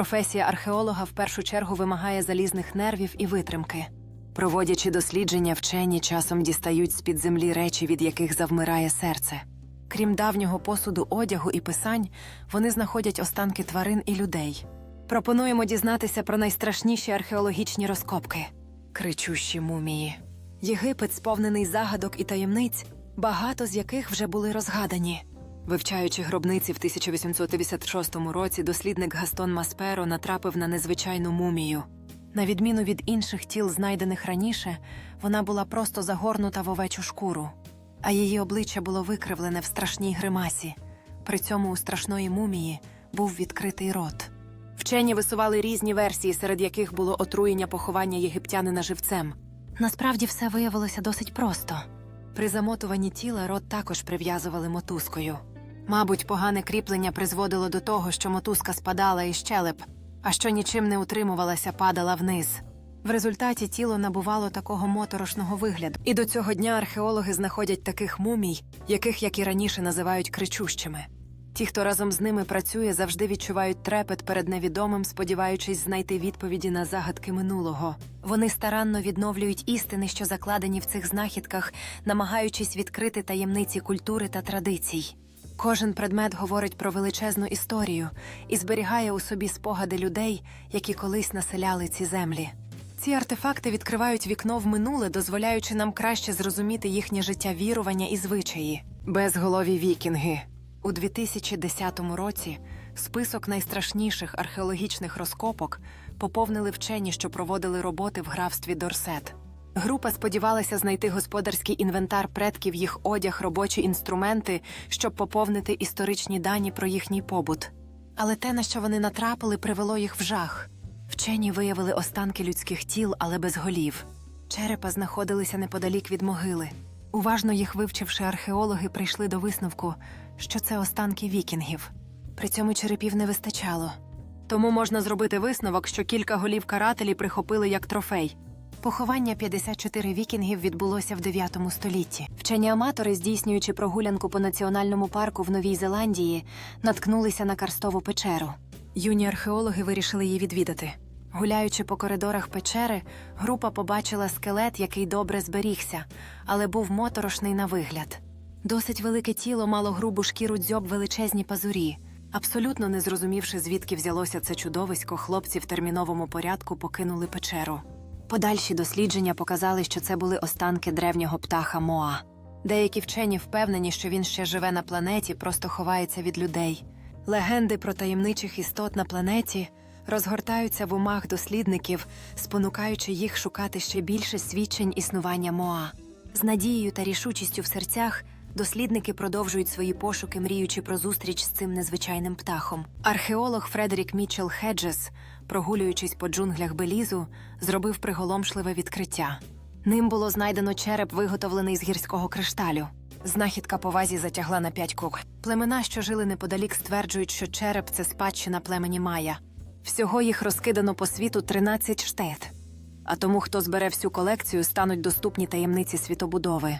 Професія археолога в першу чергу вимагає залізних нервів і витримки. Проводячи дослідження, вчені часом дістають з-під землі речі, від яких завмирає серце. Крім давнього посуду одягу і писань, вони знаходять останки тварин і людей. Пропонуємо дізнатися про найстрашніші археологічні розкопки кричущі мумії. Єгипет сповнений загадок і таємниць, багато з яких вже були розгадані. Вивчаючи гробниці в 1856 році, дослідник Гастон Масперо натрапив на незвичайну мумію. На відміну від інших тіл, знайдених раніше, вона була просто загорнута в овечу шкуру, а її обличчя було викривлене в страшній гримасі. При цьому у страшної мумії був відкритий рот. Вчені висували різні версії, серед яких було отруєння поховання єгиптянина живцем. Насправді все виявилося досить просто. При замотуванні тіла рот також прив'язували мотузкою. Мабуть, погане кріплення призводило до того, що мотузка спадала із щелеп, а що нічим не утримувалася, падала вниз. В результаті тіло набувало такого моторошного вигляду. І до цього дня археологи знаходять таких мумій, яких, як і раніше, називають кричущими. Ті, хто разом з ними працює, завжди відчувають трепет перед невідомим, сподіваючись знайти відповіді на загадки минулого. Вони старанно відновлюють істини, що закладені в цих знахідках, намагаючись відкрити таємниці культури та традицій. Кожен предмет говорить про величезну історію і зберігає у собі спогади людей, які колись населяли ці землі. Ці артефакти відкривають вікно в минуле, дозволяючи нам краще зрозуміти їхнє життя вірування і звичаї. Безголові вікінги. У 2010 році список найстрашніших археологічних розкопок поповнили вчені, що проводили роботи в графстві Дорсет. Група сподівалася знайти господарський інвентар предків, їх одяг, робочі інструменти, щоб поповнити історичні дані про їхній побут. Але те, на що вони натрапили, привело їх в жах. Вчені виявили останки людських тіл, але без голів. Черепа знаходилися неподалік від могили. Уважно їх вивчивши, археологи прийшли до висновку, що це останки вікінгів. При цьому черепів не вистачало. Тому можна зробити висновок, що кілька голів карателі прихопили як трофей. Поховання 54 вікінгів відбулося в 9 столітті. Вчені аматори, здійснюючи прогулянку по національному парку в Новій Зеландії, наткнулися на карстову печеру. Юні археологи вирішили її відвідати. Гуляючи по коридорах печери, група побачила скелет, який добре зберігся, але був моторошний на вигляд. Досить велике тіло мало грубу шкіру дзьоб величезні пазурі. Абсолютно не зрозумівши, звідки взялося це чудовисько, хлопці в терміновому порядку покинули печеру. Подальші дослідження показали, що це були останки древнього птаха Моа. Деякі вчені впевнені, що він ще живе на планеті, просто ховається від людей. Легенди про таємничих істот на планеті розгортаються в умах дослідників, спонукаючи їх шукати ще більше свідчень існування Моа. З надією та рішучістю в серцях дослідники продовжують свої пошуки, мріючи про зустріч з цим незвичайним птахом. Археолог Фредерік Мітчелл Хеджес, прогулюючись по джунглях Белізу, зробив приголомшливе відкриття. Ним було знайдено череп, виготовлений з гірського кришталю. Знахідка по вазі затягла на п'ять круг. Племена, що жили неподалік, стверджують, що череп це спадщина племені Майя. Всього їх розкидано по світу 13 штет. А тому, хто збере всю колекцію, стануть доступні таємниці світобудови.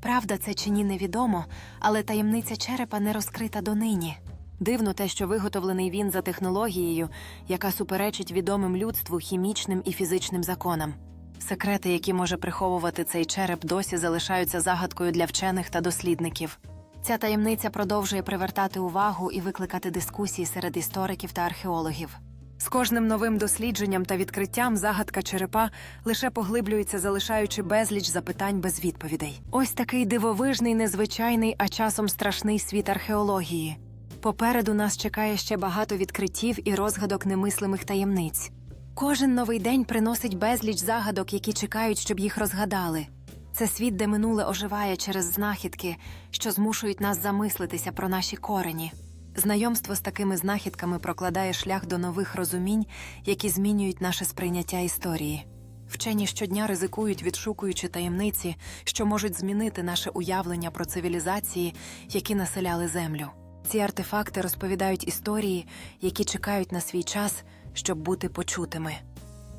Правда, це чи ні невідомо, але таємниця черепа не розкрита донині. Дивно те, що виготовлений він за технологією, яка суперечить відомим людству хімічним і фізичним законам. Секрети, які може приховувати цей череп, досі залишаються загадкою для вчених та дослідників. Ця таємниця продовжує привертати увагу і викликати дискусії серед істориків та археологів. З кожним новим дослідженням та відкриттям загадка черепа лише поглиблюється, залишаючи безліч запитань без відповідей. Ось такий дивовижний, незвичайний, а часом страшний світ археології. Попереду нас чекає ще багато відкриттів і розгадок немислимих таємниць. Кожен новий день приносить безліч загадок, які чекають, щоб їх розгадали. Це світ, де минуле оживає через знахідки, що змушують нас замислитися про наші корені. Знайомство з такими знахідками прокладає шлях до нових розумінь, які змінюють наше сприйняття історії. Вчені щодня ризикують, відшукуючи таємниці, що можуть змінити наше уявлення про цивілізації, які населяли землю. Ці артефакти розповідають історії, які чекають на свій час, щоб бути почутими.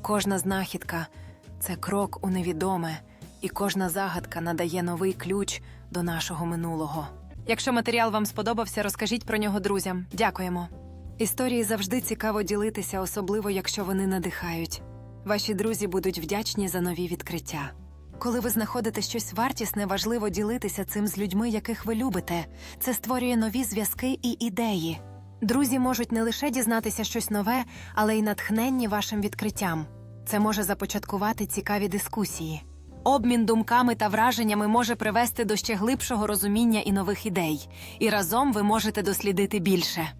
Кожна знахідка це крок у невідоме, і кожна загадка надає новий ключ до нашого минулого. Якщо матеріал вам сподобався, розкажіть про нього друзям. Дякуємо. Історії завжди цікаво ділитися, особливо якщо вони надихають. Ваші друзі будуть вдячні за нові відкриття. Коли ви знаходите щось вартісне, важливо ділитися цим з людьми, яких ви любите. Це створює нові зв'язки і ідеї. Друзі можуть не лише дізнатися щось нове, але й натхненні вашим відкриттям. Це може започаткувати цікаві дискусії. Обмін думками та враженнями може привести до ще глибшого розуміння і нових ідей, і разом ви можете дослідити більше.